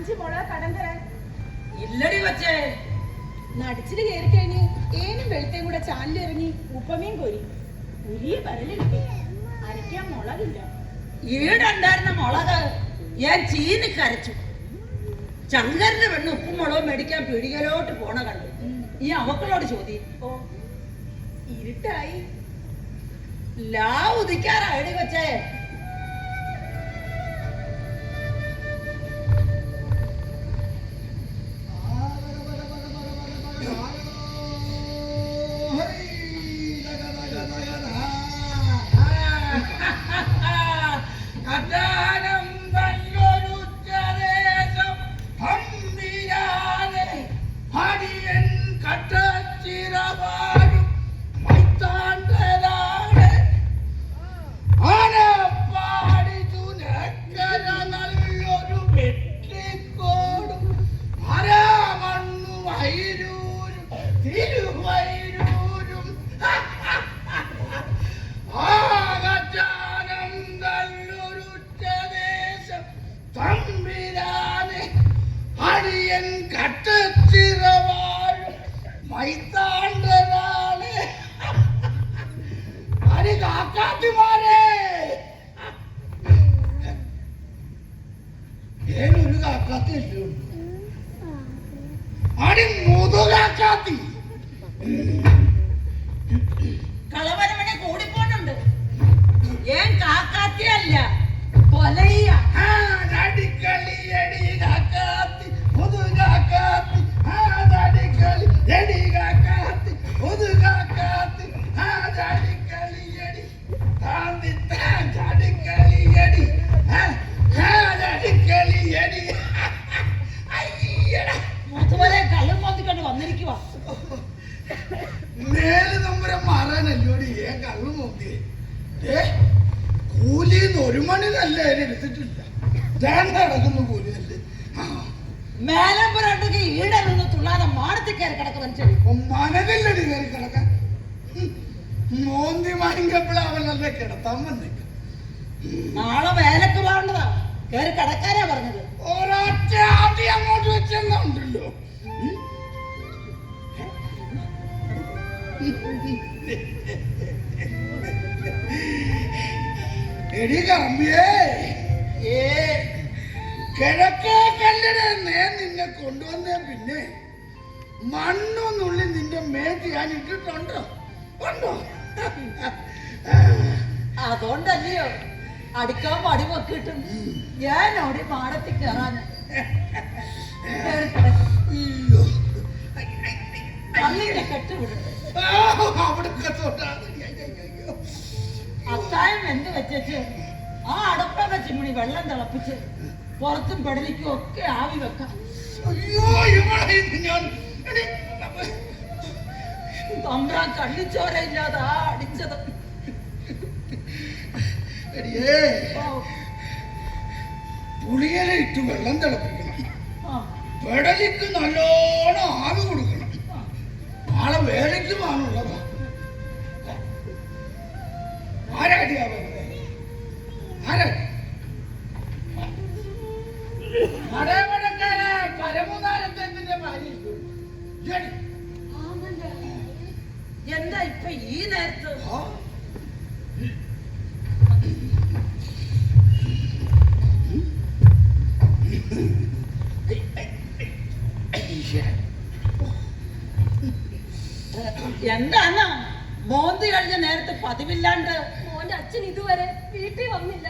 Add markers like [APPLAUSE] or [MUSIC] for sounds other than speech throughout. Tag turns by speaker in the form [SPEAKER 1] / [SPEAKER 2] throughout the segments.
[SPEAKER 1] അഞ്ച് മുള കടം തരാൻ.
[SPEAKER 2] ഇല്ലടി വച്ചേ
[SPEAKER 1] നടിച്ചിട്ട് കയറി കഴിഞ്ഞ് ഏനും വെളുത്തേം കൂടെ ചാലിലിറങ്ങി ഉപ്പമീൻ കോരി ഉരിയെ പരലിട്ട് അരയ്ക്കാൻ മുളകില്ല.
[SPEAKER 2] ഈടുണ്ടായിരുന്ന മുളക് ഞാൻ ചീനി കരച്ചു. ചങ്കരന്റെ പെണ്ണ് ഉപ്പും മുളകും മേടിക്കാൻ പീടികയിലോട്ട് പോണ കണ്ടു. ഈ അവക്കളോട് ചോദി.
[SPEAKER 1] ഓ ഇരുട്ടായി.
[SPEAKER 2] ലാ ഉദിക്കാറായടി കൊച്ചേ.
[SPEAKER 3] ഞാൻ നടക്കുന്ന കൂലിയല്ലേ ആ.
[SPEAKER 2] മേലമ്പുരണ്ടൊക്കെ ഈടെ നിന്ന് തുള്ളാതെ മാടത്തിൽ കയറി കിടക്കുന്ന ചെടി
[SPEAKER 3] മനതില്ലടി കയറി കിടക്കാൻ. മോന്തി വാങ്ങിക്കപ്പോൾ അവനല്ലേ കിടത്താൻ വന്നേക്കും.
[SPEAKER 2] നാളെ വേലക്ക് പോകേണ്ടതാ കയറി കിടക്കാനാ പറഞ്ഞത്.
[SPEAKER 3] ഒരൊറ്റ ആദ്യം അങ്ങോട്ട് വെച്ചെന്നുണ്ടല്ലോ എടി കമ്പിയേ. ഏ കിഴക്കേ കല്ലട നേ നിന്നെ കൊണ്ടുവന്നേ പിന്നെ. മണ്ണൊന്നുള്ളി നിന്റെ മേത്ത് ഞാൻ ഇട്ടിട്ടുണ്ടോ. ഉണ്ടോ?
[SPEAKER 2] അതുകൊണ്ടല്ലയോ? അടിക്കാൻ പടി വെക്കിട്ടും. ഞാൻ അവിടെ മാടത്തിൽ.
[SPEAKER 3] അയ്യോ
[SPEAKER 2] കല്ലിന്റെ കെട്ട് വിടട്ടെ
[SPEAKER 3] ആ, അവിടൊക്കെ തൊട്ടാണ് അയ്യോ
[SPEAKER 2] അത്തായം എന്ത് വെച്ചു ആ അടപ്പ ചിമ്മിണി വെള്ളം തിളപ്പിച്ച്. പുറത്തും പെടലിക്കും ഒക്കെ ആവി വെക്കാം.
[SPEAKER 3] അയ്യോ ഇവിടെ ഞാൻ
[SPEAKER 2] തമ്പ്രാൻ കള്ളിച്ചോരയില്ലാതെ ആ അടിച്ചത്.
[SPEAKER 3] പുളിയല ഇട്ട് വെള്ളം തിളപ്പിക്കണം. പെടലിക്ക് നല്ലോണം ആവി കൊടുക്കണം. ആളെ വേലയ്ക്ക് വാങ്ങുള്ളതാ ആരാടിയാ ആരാ?
[SPEAKER 2] എന്താ ഇപ്പൊ ഈ നേരത്ത്? എന്താന്നാ മോന്തി കഴിഞ്ഞ നേരത്തെ പതിവില്ലാണ്ട്
[SPEAKER 4] മോന്റെ അച്ഛൻ ഇതുവരെ വീട്ടിൽ വന്നില്ല.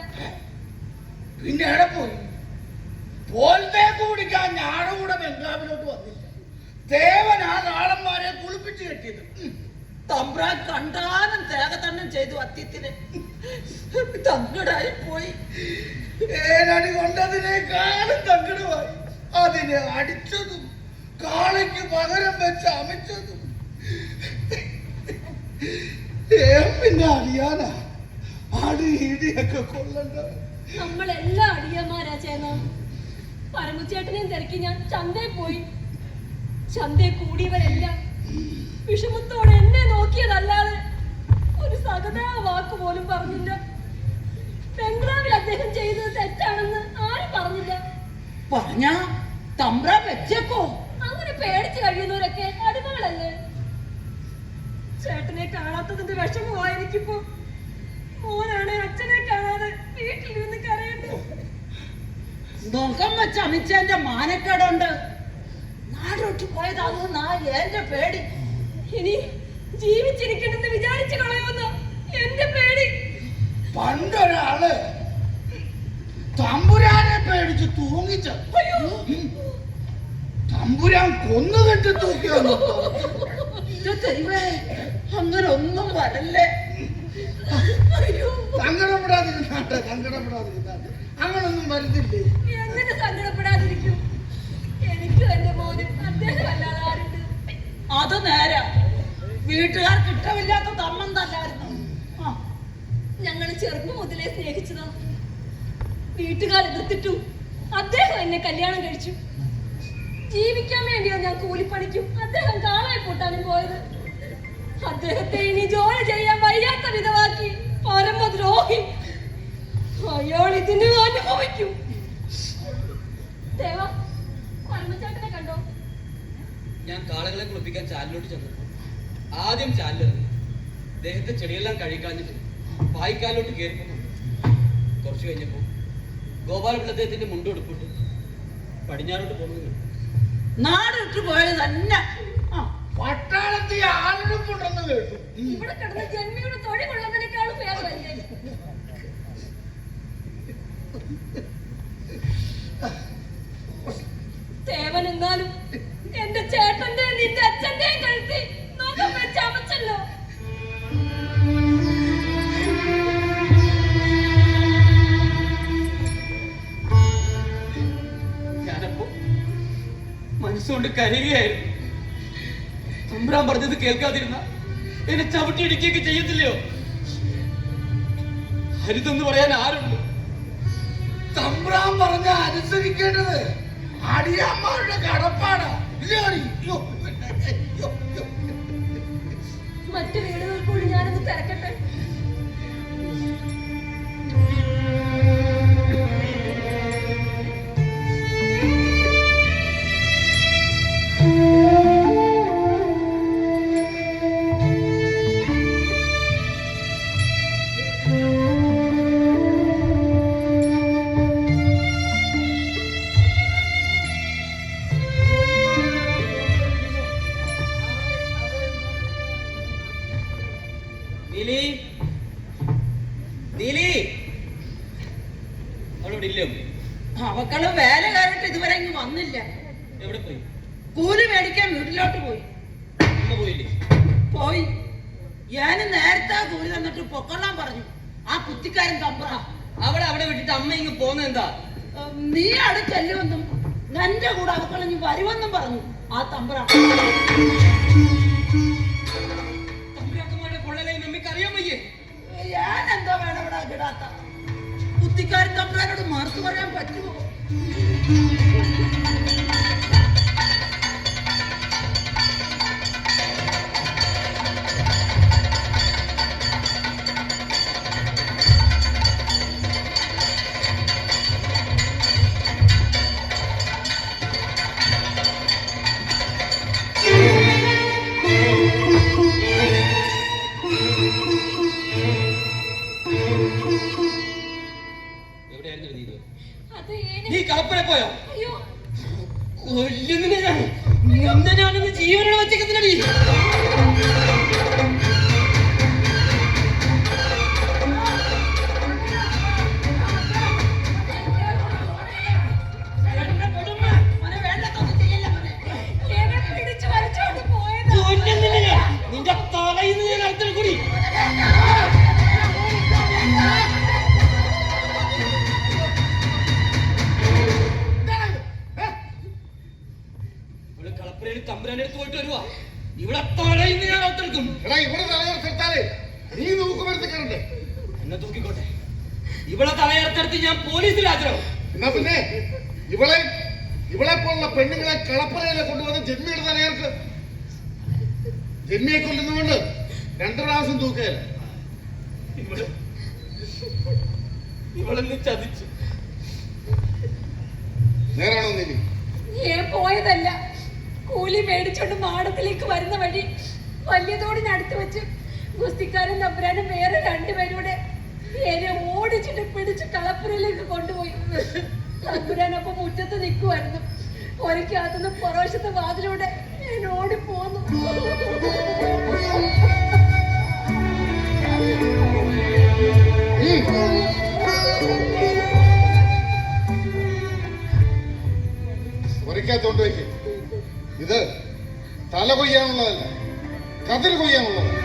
[SPEAKER 3] പിന്നെ എവിടെ പോയി? പോലത്തെ കുടിക്കാൻ ഞാനും കൂടെ ബംഗാളിലോട്ട് വന്നില്ല. ദേവൻ ആ നാളന്മാരെ കുളിപ്പിച്ച് കെട്ടിയത്.
[SPEAKER 2] തമ്പ്രാൻ കണ്ടാനും തേകത്തണ്ണം ചെയ്തു അത്യത്തിന്. തങ്കടായി പോയി.
[SPEAKER 3] ഏനടി കൊണ്ടതിനേക്കാളും തങ്കടമായി. അതിനെ അടിച്ചതും കാളയ്ക്ക് പകരം വെച്ച് അമിച്ചതും. പിന്നെ അറിയാനാ? അടി ഇടിയൊക്കെ കൊള്ളണ്ട.
[SPEAKER 4] നമ്മളെല്ലാം അടിയന്മാരാ ചേന പരമുച്ചേട്ടനെയും തിരക്കി ഞാൻ ചന്തയിൽ പോയി. ചന്തയിൽ കൂടിയവരെല്ലാം വിഷമത്തോടെ എന്നെ നോക്കിയതല്ലാതെ ഒരു സകതാ വാക്ക് പോലും പറഞ്ഞില്ല. ബംഗ്ലാവിൽ അദ്ദേഹം ചെയ്തത് തെറ്റാണെന്ന് ആരും പറഞ്ഞില്ല.
[SPEAKER 2] പറഞ്ഞ തമ്പ്ര വെച്ചേക്കോ?
[SPEAKER 4] അങ്ങനെ പേടിച്ചു കഴിയുന്നവരൊക്കെ അടിമകളല്ലേ? ചേട്ടനെ കാണാത്തതിന്റെ വിഷമമായിരിക്കും ഇപ്പോ മോനാണ് അച്ഛനെ കാണാതെ വീട്ടിലിരുന്ന് കരയുന്നു
[SPEAKER 2] മുഖം വെച്ച് അമിച്ചേന്റെ മാനക്കേടുണ്ട് നാടോട്ട് അതൊന്നാ എന്റെ പേടി.
[SPEAKER 4] ഇനി ജീവിച്ചിരിക്കണമെന്ന് വിചാരിച്ചു കളയുമെന്ന് എന്റെ പേടി.
[SPEAKER 3] പണ്ടൊരാൾ തമ്പുരാനെ പേടിച്ച് തൂങ്ങിച്ച തമ്പുരാൻ കൊന്നുകെട്ടി തൂക്കി വന്നു
[SPEAKER 2] ഇത് ദൈവേ അങ്ങനെ ഒന്നും വരല്ലേ.
[SPEAKER 3] സങ്കടപ്പെടാതിരുന്നാട്ടെ സങ്കടപ്പെടാതിരുന്നാട്ടെ. അങ്ങനൊന്നും വരുന്നില്ലേ
[SPEAKER 4] എങ്ങനെ സങ്കടപ്പെടാതിരിക്കും? എനിക്കും എന്റെ മോനും അദ്ദേഹം അല്ലാതെ ആരുണ്ട്
[SPEAKER 2] അത് നേര. വീട്ടുകാർക്ക് ഇഷ്ടമില്ലാത്ത തമ്മം തല്ലായിരുന്നു.
[SPEAKER 4] ഞങ്ങൾ ചെറുപ്പം മുതലേ സ്നേഹിച്ചതാ. വീട്ടുകാർ എതിർത്തിട്ടു അദ്ദേഹം എന്നെ കല്യാണം കഴിച്ചു. ജീവിക്കാൻ വേണ്ടിയോ ഞാൻ കൂലിപ്പണിക്കും. അദ്ദേഹം കാളയെ പൂട്ടാനും പോയത്. അദ്ദേഹത്തെ ഇനി ജോലി ചെയ്യാൻ വയ്യാത്ത വിധമാക്കി. പരമദ്രോഹി. അയാൾ ഇതിന് അനുഭവിക്കും കണ്ടോ?
[SPEAKER 5] ഞാൻ കാളകളെ കുളിപ്പിക്കാൻ ചാലിലോട്ട് ചെന്നപ്പോൾ ആദ്യം ചാലിലിറങ്ങി. ദേഹത്തെ ചെടിയെല്ലാം കഴിക്കാഞ്ഞിട്ട് പായിക്കാലിലോട്ട് കയറിപ്പോ കുറച്ച് കഴിഞ്ഞപ്പോ ഗോപാലപിള്ളദ്ദേഹത്തിന്റെ മുണ്ട് ഉടുപ്പിട്ട് പടിഞ്ഞാറോട്ട് പോകുന്നു കണ്ടു.
[SPEAKER 2] നാട് വിട്ടു പോയത് തന്നെ. ആ,
[SPEAKER 3] പട്ടാളത്തിൽ ആളുടെ കേട്ടു.
[SPEAKER 4] ഇവിടെ കിടന്ന് ജന്മിയുടെ തൊഴിൽ കൊള്ളുന്നതിനേക്കാളും ഭേദമല്ലേ
[SPEAKER 5] കരയുകയായിരുന്നു. തമ്പ്രാൻ പറഞ്ഞത് കേൾക്കാതിരുന്ന എന്നെ ചവിട്ടി ഇടിക്കുകയൊക്കെ ചെയ്യത്തില്ലയോ? ഹരിതെന്ന് പറയാൻ ആരുണ്ട്?
[SPEAKER 3] തമ്പ്രാൻ പറഞ്ഞ അനുസരിക്കേണ്ടത് അടിയന്മാരുടെ കടപ്പാടാ.
[SPEAKER 4] മറ്റു വീടുകൾ കൂടി ഞാനൊന്ന് തിരക്കട്ടെ?
[SPEAKER 5] നീലി. നീലി. അവളിവിടെ ഇല്ലോ.
[SPEAKER 2] അവക്കൾ വേല കയറിട്ട് ഇതുവരെ ഇങ്ങ് വന്നില്ല.
[SPEAKER 5] എവിടെ പോയി?
[SPEAKER 2] കൂലി മേടിക്കാൻ വീട്ടിലോട്ട് പോയി.
[SPEAKER 5] പോയില്ലേ?
[SPEAKER 2] പോയി. ഞാൻ നേരത്തെ കൂലി തന്നിട്ട് പൊക്കൊള്ളാൻ പറഞ്ഞു. ആ കുത്തിക്കാരൻ തമ്പ്ര.
[SPEAKER 5] അവളെ അവിടെ വിട്ടിട്ട് അമ്മ ഇങ്ങ് പോകുന്നത് എന്താ?
[SPEAKER 2] നീ അവിടെ ചെല്ലുമെന്നും എന്റെ കൂടെ അവക്കളഞ്ഞ് വരുമെന്നും പറഞ്ഞു. ആ തമ്പ്ര. കുത്തിക്കാരൻ തമ്പ്രാനോട് മറുത്തു പറയാൻ പറ്റുമോ?
[SPEAKER 3] ജന്മിയെ കൊല്ലുന്നതുകൊണ്ട് രണ്ടു പ്രാവശ്യം തൂക്കുകയല്ല.
[SPEAKER 5] ഇവൾ ഇവളെന്നെ ചതിച്ചു.
[SPEAKER 6] നേരാണോ നിലി
[SPEAKER 4] ഞാൻ പോയതല്ല. കൂലി മേടിച്ചോണ്ട് മാടത്തിലേക്ക് വരുന്ന വഴി വലിയ തോടിനടുത്ത് വെച്ച് ഗുസ്തിക്കാരൻ തമ്പുരാനും വേറെ രണ്ടുപേരൂടെ എന്നെ ഓടിച്ചിട്ട് പിടിച്ച് കളപ്പുരയിലേക്ക് കൊണ്ടുപോയി. തമ്പുരാൻ അപ്പൊ മുറ്റത്ത് നിൽക്കുമായിരുന്നു ഒരക്കകത്തുനിന്ന് പുറവശത്തെ വാതിലൂടെ
[SPEAKER 6] ഇത് തല കൊയ്യാനുള്ളതല്ല കതിൽ കൊയ്യാനുള്ളതാണ്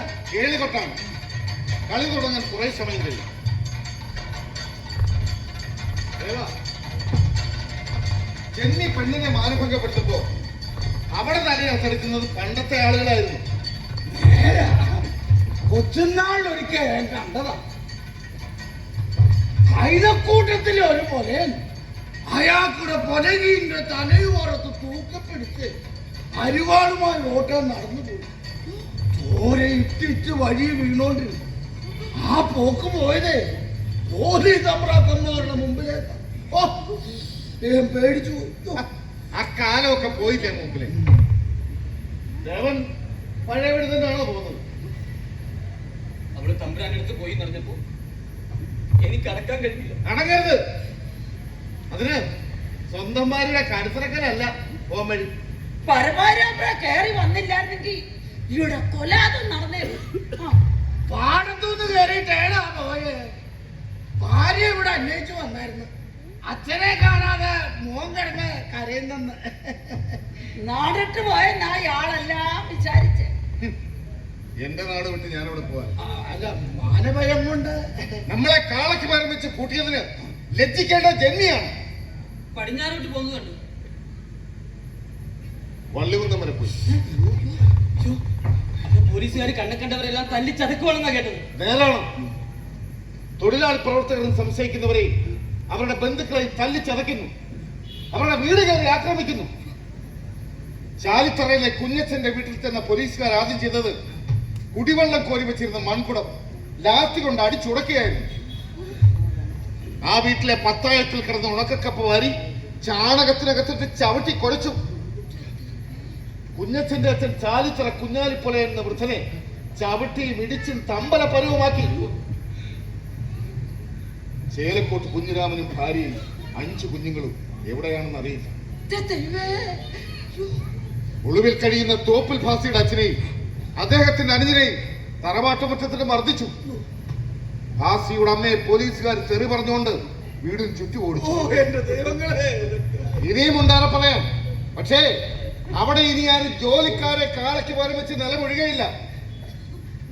[SPEAKER 3] അമ്പലത്തിലെ
[SPEAKER 6] കൊട്ടാണ് കളി തുടങ്ങാൻ കുറെ സമയം കഴിയും ചെന്നി പെണ്ണിനെ മാനഭംഗപ്പെടുത്തുമ്പോ അവിടെ തലയർത്തെടുക്കുന്നത് പണ്ടത്തെ ആളുകളായിരുന്നു.
[SPEAKER 3] കൊച്ചുനാൾ ഒരിക്കൽ കണ്ടതാ. കൈതക്കൂട്ടത്തിൽ ഒരു പോലെ അയാൾക്കൂടെ പൊലകീന്റെ തലയോറത്ത് തൂക്കപ്പിടിച്ച് അരിവാളുമായി ഓട്ടം നടന്നു പോയി. ചോര ഇറ്റിച്ച് വഴി വീണോണ്ട് ആ പോക്ക് പോയതേ. പോലീസ് അമ്രാക്കന്മാരുടെ മുമ്പിലേക്ക് ഓ ഞാൻ പേടിച്ചു.
[SPEAKER 6] ആ കാലമൊക്കെ പോയില്ലേ മുമ്പിലെ? ദേവൻ പഴയ വീട് തന്നെയാണോ പോകുന്നത്?
[SPEAKER 5] അവൾ തമ്പുരാന്റെ അടുത്ത് പോയി നിറഞ്ഞപ്പോ എനിക്ക് അടക്കാൻ കഴിഞ്ഞില്ല
[SPEAKER 6] അടങ്ങരുത്. അതിന് സ്വന്തം ഭാര്യയുടെ കരുത്തറക്കലല്ല ഓമഴി
[SPEAKER 2] പരമാരാമ്പഴ കയറി വന്നില്ലായിരുന്നെങ്കിൽ ഇവിടെ കൊലാതും നടന്നേ. ആ,
[SPEAKER 3] പാടത്തുനിന്ന് കയറിയിട്ട് ഏടാ പോയെ? ഭാര്യ ഇവിടെ അന്വേഷിച്ചു വന്നായിരുന്നു. അച്ഛനെ കാണാതെ മോൻ കിടന്ന് കരയുന്നെന്ന്
[SPEAKER 2] നാടിട്ട് പോയ നായാളെല്ലാം വിചാരിച്ച്.
[SPEAKER 6] എന്റെ നാട് വിട്ട് ഞാനിവിടെ
[SPEAKER 3] പോവാ അല്ല മാനഭയം കൊണ്ട്.
[SPEAKER 6] നമ്മളെ കാളയ്ക്ക് മരം വെച്ച് കൂട്ടിയതിന് ലജ്ജിക്കേണ്ട ജന്മിയാണ്.
[SPEAKER 5] പടിഞ്ഞാറോട്ട് പോകുന്നു കണ്ടു.
[SPEAKER 6] വള്ളികുന്നം വരെ പോയി
[SPEAKER 5] അപ്പൊ പോലീസുകാർ കണ്ണക്കണ്ടവരെല്ലാം തല്ലി ചതക്കുവാണെന്നാ കേട്ടത്.
[SPEAKER 6] നേരാണ് തൊഴിലാളി പ്രവർത്തകരും സംശയിക്കുന്നവരെ അവരുടെ ബന്ധുക്കളെ തല്ലിച്ചതയ്ക്കുന്നു അവരുടെ വീട് കയറി ആക്രമിക്കുന്നു. ചാലിത്തറയിലെ കുഞ്ഞച്ചന്റെ വീട്ടിൽ ചെന്ന പോലീസുകാർ ആദ്യം ചെയ്തത് കുടിവെള്ളം കോരി വെച്ചിരുന്ന മൺകുടം ലാത്തി കൊണ്ട് അടിച്ചുടക്കുകയായിരുന്നു. ആ വീട്ടിലെ പത്തായത്തിൽ കിടന്ന ഉണക്കക്കപ്പ് വാരി ചാണകത്തിനകത്തിട്ട് ചവിട്ടി കുഴച്ചു. കുഞ്ഞച്ചന്റെ അച്ഛൻ ചാലിച്ചിറ കുഞ്ഞാലിപ്പൊല എന്ന വൃദ്ധനെ ചവിട്ടിയും ഇടിച്ചും തമ്പല പരുവമാക്കി. ചേലക്കോട്ട് കുഞ്ഞിരാമനും ഭാര്യയും അഞ്ചു കുഞ്ഞുങ്ങളും എവിടെയാണെന്ന് അറിയില്ല. ഒളിവിൽ കഴിയുന്ന തോപ്പിൽ ഭാസിയുടെ അച്ഛനെയും അദ്ദേഹത്തിന്റെ അനുജനെയും തറവാട്ടുമുറ്റത്തിന് മർദ്ദിച്ചു. ഭാസിയുടെ അമ്മയെ പോലീസുകാർ തെറി പറഞ്ഞുകൊണ്ട് വീടും ചുറ്റും ഓടിച്ചു. ഇനിയും ഉണ്ടാകാൻ പറയാം പക്ഷേ അവിടെ ഇനി ആരും ജോലിക്കാരെ കാലയ്ക്ക് പോലും വെച്ച് നിലമൊഴുകയില്ല.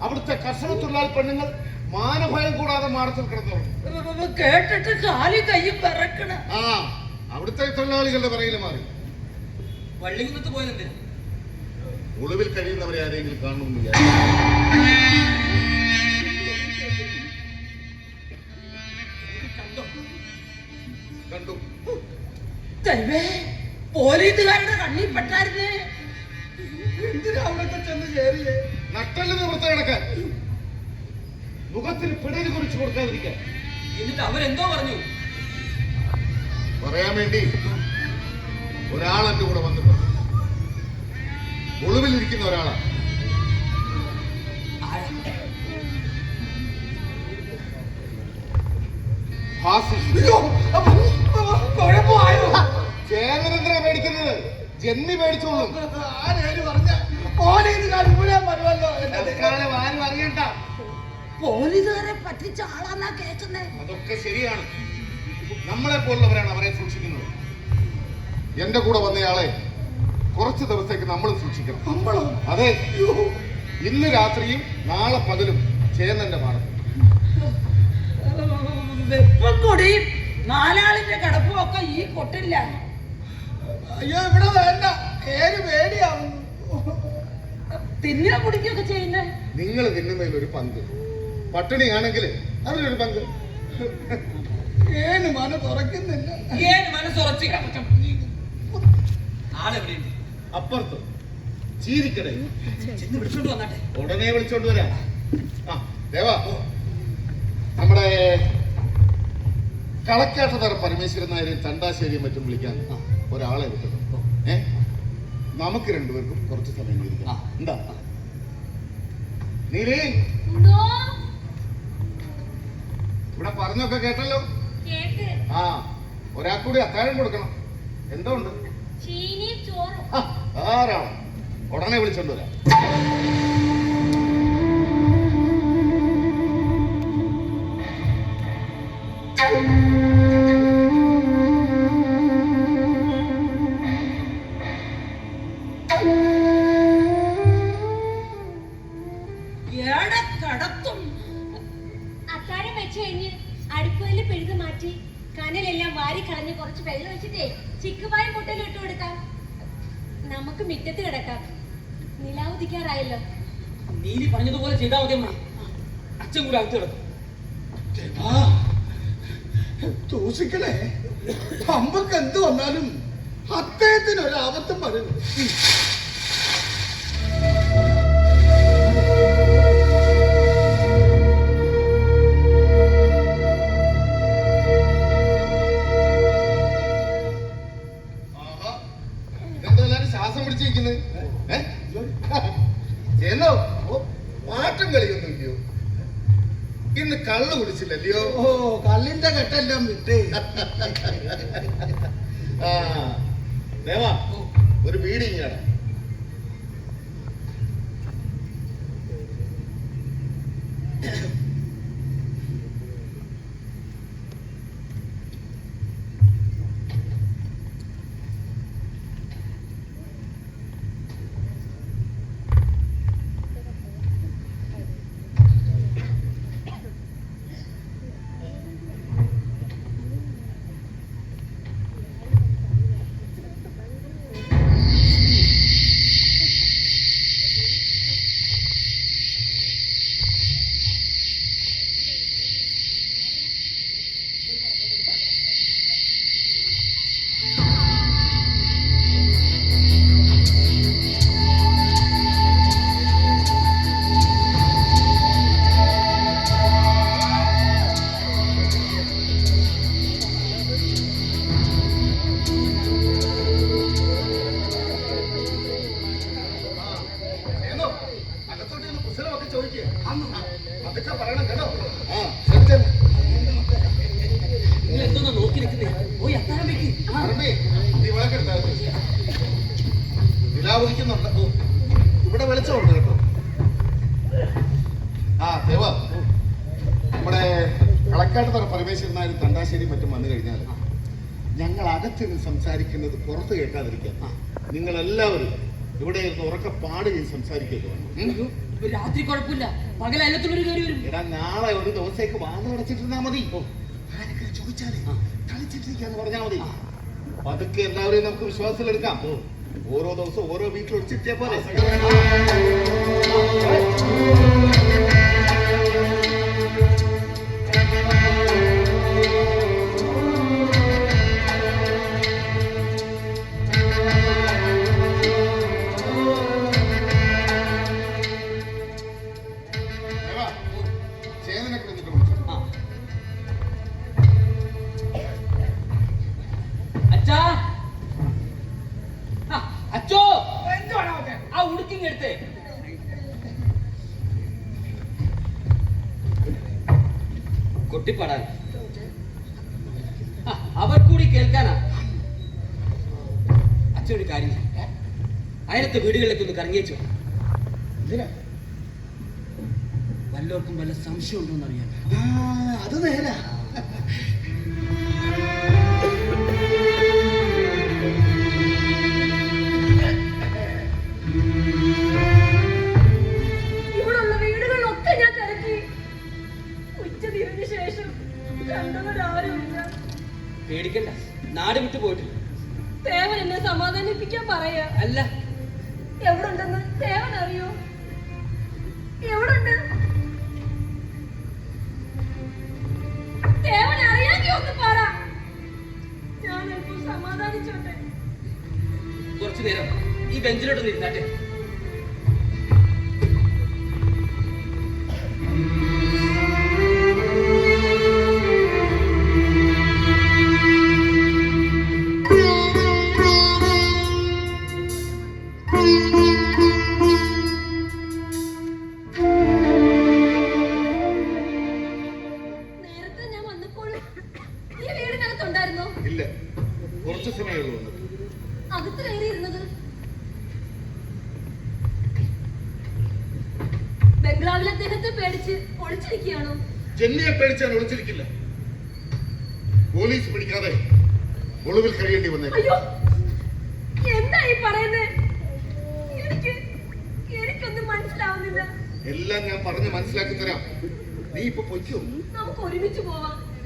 [SPEAKER 6] അവിടുത്തെ കർഷക തൊഴിലാളി പെണ്ണുങ്ങൾ മാനഭയം കൂടാതെ മാറത്തിൽ കിടന്നു
[SPEAKER 2] കേട്ടിട്ട് കാലും കയ്യും പിറക്കണ
[SPEAKER 6] ആ അവിടുത്തെ തൊഴിലാളികളുടെ പറയിൽ മാറി. ഒളിവിൽ കഴിയുന്നവരെ ആരെങ്കിലും കാണണമെന്ന് കണ്ടു
[SPEAKER 5] കണ്ടോ?
[SPEAKER 6] കണ്ടു.
[SPEAKER 2] ദൈവേ പോലീസുകാരുടെ കണ്ണിൽ പെട്ടായിരുന്നേ.
[SPEAKER 3] എന്തിനാ അവിടൊക്കെ ചെന്ന് ചേരില്ലേ
[SPEAKER 6] നട്ടൽ പുറത്ത് കിടക്കാൻ. മുഖത്തിൽ പിടൽ കുറിച്ച് കൊടുക്കാതിരിക്കാൻ.
[SPEAKER 5] എന്നിട്ട് അവരെന്തോ പറഞ്ഞു?
[SPEAKER 6] പറയാൻ വേണ്ടി ഒരാൾ എന്റെ കൂടെ വന്നിട്ടുണ്ട്. ഒളിവിലിരിക്കുന്ന ഒരാളാണ് ഹാസി
[SPEAKER 3] അയ്യോ കുഴപ്പമായോ?
[SPEAKER 6] ചേനനെന്തിനാ മേടിക്കുന്നത് ജന്മി മേടിച്ചോളും ആരും അറിയണ്ട.
[SPEAKER 2] പോലീസുകാരെ പറ്റിച്ച ആളാന്നാ കേൾക്കുന്നേ
[SPEAKER 6] അതൊക്കെ ശരിയാണ്. നമ്മളെ പോലുള്ളവരാണ് അവരെ സൂക്ഷിക്കുന്നത്. എന്റെ കൂടെ വന്നയാളെ കുറച്ച് ദിവസത്തേക്ക് നമ്മൾ സൂക്ഷിക്കണം. അതെ. ഇന്ന് രാത്രിയും നാളെ പകലും ചേന്നന്റെ
[SPEAKER 2] വെപ്പം കൊടിയും നാലാളിന്റെ കടപ്പും ഒക്കെ ഈ കൊട്ടില്ല.
[SPEAKER 3] അയ്യോ ഇവിടെ വേണ്ട. ഏര് പേടിയാവുന്നു
[SPEAKER 2] തിന്നുക കുടിക്കുകയൊക്കെ ചെയ്യുന്നേ?
[SPEAKER 6] നിങ്ങൾ തിന്നുന്നതിൽ ഒരു പങ്ക്. പട്ടിണിയാണെങ്കിൽ അതിലൊരു പങ്ക്.
[SPEAKER 3] ഏന് മന തുറക്കുന്നില്ല.
[SPEAKER 5] ഏൻ മനസ്സുറച്ച് ആളെവിടെയുണ്ട്
[SPEAKER 6] അപ്പുറത്ത്. ചീരിക്കടയിൽ.
[SPEAKER 5] ചെന്ന് വിളിച്ചോണ്ട് വന്നാട്ടെ.
[SPEAKER 6] ഉടനെ വിളിച്ചോണ്ട് വരാം. ആ ദേവാ. നമ്മുടെ കളക്കാട്ടതറ പരമേശ്വരൻ നായരെ ചണ്ടാശ്ശേരിയും മറ്റും വിളിക്കാൻ. ഒരാളെ വിട്ടു ഏ? നമുക്ക് രണ്ടുപേർക്കും കുറച്ച് സമയം ഇരിക്കാം. എന്താ? നീലി! ഇവിടെ പറഞ്ഞൊക്കെ കേട്ടല്ലോ? ആ. ഒരാൾക്കൂടി അത്താഴം കൊടുക്കണം. എന്തോ ഉണ്ട്?
[SPEAKER 4] ചീനി ചോറും.
[SPEAKER 6] ആ, ധാരാളം ഉടനെ വിളിച്ചോണ്ട് വരാം.
[SPEAKER 2] ഏടെ
[SPEAKER 3] കെട്ടെല്ലാം വിട്ട്. [LAUGHS]
[SPEAKER 6] ആ. അകത്തിരുന്ന് സംസാരിക്കുന്നത് പുറത്ത് കേൾക്കാതിരിക്കുക നിങ്ങളെല്ലാവരും ഇവിടെ ഇരുന്ന് ഉറക്കെ പാട്?
[SPEAKER 5] അയ്യോ, ഇപ്പൊ രാത്രി കുഴപ്പമില്ല. പകൽ അയലത്തുള്ളൊരു കയറി വരും.
[SPEAKER 6] എടാ നാളെ ഒരു ദിവസത്തേക്ക് വാങ്ങടച്ചിട്ടിരുന്നാ മതി. ചോദിച്ചാലേ? കളിച്ചിട്ടിരിക്കാന്ന് മതി. അതൊക്കെ എല്ലാവരെയും നമുക്ക് വിശ്വാസത്തിലെടുക്കാം. ഓരോ ദിവസവും ഓരോ വീട്ടിൽ ഒളിച്ചിട്ടിയാ പോലെ.
[SPEAKER 5] എടുത്തേ കൊട്ടിപ്പാടാൻ. അവർ കൂടി കേൾക്കാനാ. അച്ഛനൊരു കാര്യം. അയലത്തെ വീടുകളിലേക്ക് ഒന്ന് കറങ്ങിയേച്ചു. വല്ലവർക്കും വല്ല സംശയം ഉണ്ടോ എന്നറിയാൻ
[SPEAKER 3] അത് നേരാ.
[SPEAKER 5] പേടിക്കണ്ട. നാട് വിട്ടു പോയിട്ടില്ല.
[SPEAKER 4] ദേവൻ എന്നെ സമാധാനിപ്പിക്കാൻ പറയാ.
[SPEAKER 5] അല്ല.
[SPEAKER 4] എവിടെ ഉണ്ടെന്ന് ദേവൻ അറിയോ? എവിടെ ഉണ്ട് ദേവൻ അറിയാമെങ്കിൽ ഒന്ന് പറ. ഞാൻ അല്പം
[SPEAKER 6] സമാധാനിച്ചോട്ടെ. കുറച്ചു
[SPEAKER 4] നേരം ഈ ബെഞ്ചിലോട്ട് നിന്നാട്ടെ